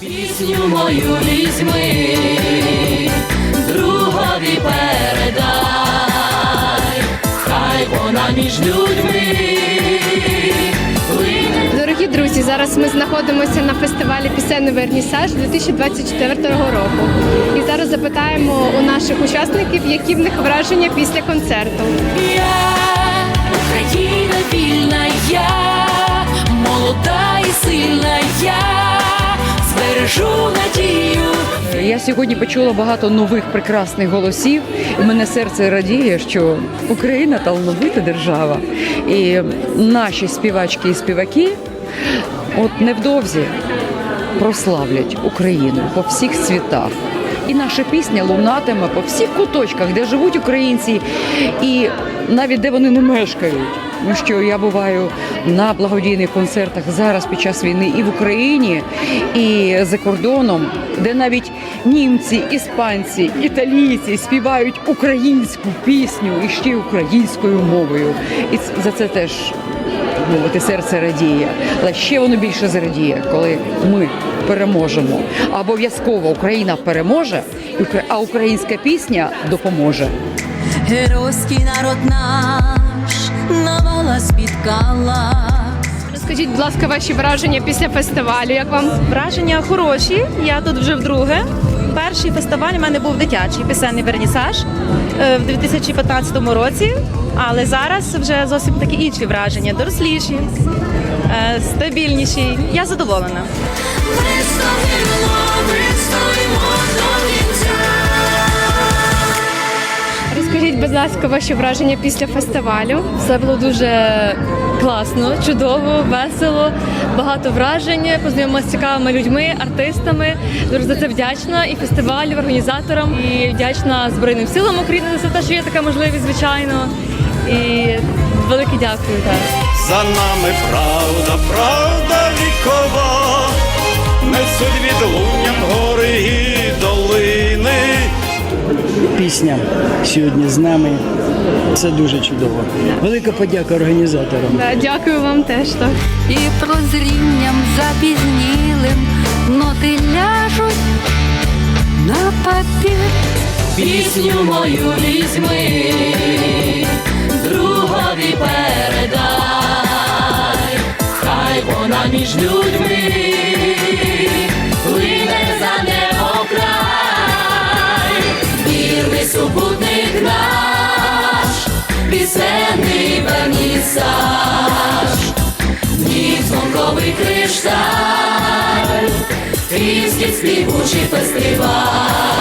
Пісню мою візьми, другові передай, хай вона між людьми. Дорогі друзі, зараз ми знаходимося на фестивалі Пісенний Вернісаж 2024 року. І зараз запитаємо у наших учасників, які в них враження після концерту. Збережу надію. Я сьогодні почула багато нових прекрасних голосів. У мене серце радіє, що Україна талановита держава, і наші співачки і співаки от невдовзі прославлять Україну по всіх світах. І наша пісня лунатиме по всіх куточках, де живуть українці, і навіть де вони не мешкають. Тому що я буваю на благодійних концертах зараз під час війни і в Україні, і за кордоном, де навіть німці, іспанці, італійці співають українську пісню і ще українською мовою. І за це теж мовити серце радіє. Але ще воно більше зрадіє, коли ми переможемо. Обов'язково Україна переможе, а українська пісня допоможе. Геройський народ наш навала спіткала. Розкажіть, будь ласка, ваші враження після фестивалю. Як вам? Враження хороші. Я тут вже вдруге. Перший фестиваль у мене був дитячий пісенний вернісаж е, в 2015 році. Але зараз вже зовсім такі інші враження, доросліші, е, стабільніші. Я задоволена. Будь ласка, ваші враження після фестивалю. Все було дуже класно, чудово, весело, багато вражень. Познайомилася з цікавими людьми, артистами. Дуже за це вдячна і фестивалю, організаторам, і вдячна Збройним силам України за те, що є така можливість, звичайно. І велике дякую. Так. За нами правда, правда вікова, несуть відлунням гори і. Пісня сьогодні з нами. Це дуже чудово. Велика подяка організаторам. Да, дякую вам теж. Так. і прозрінням запізнілим ноти ляжуть на папір. Пісню мою візьми, другові передай, хай вона між людьми вернісаж, ні звонковий кришталь, Київський співучий фестиваль.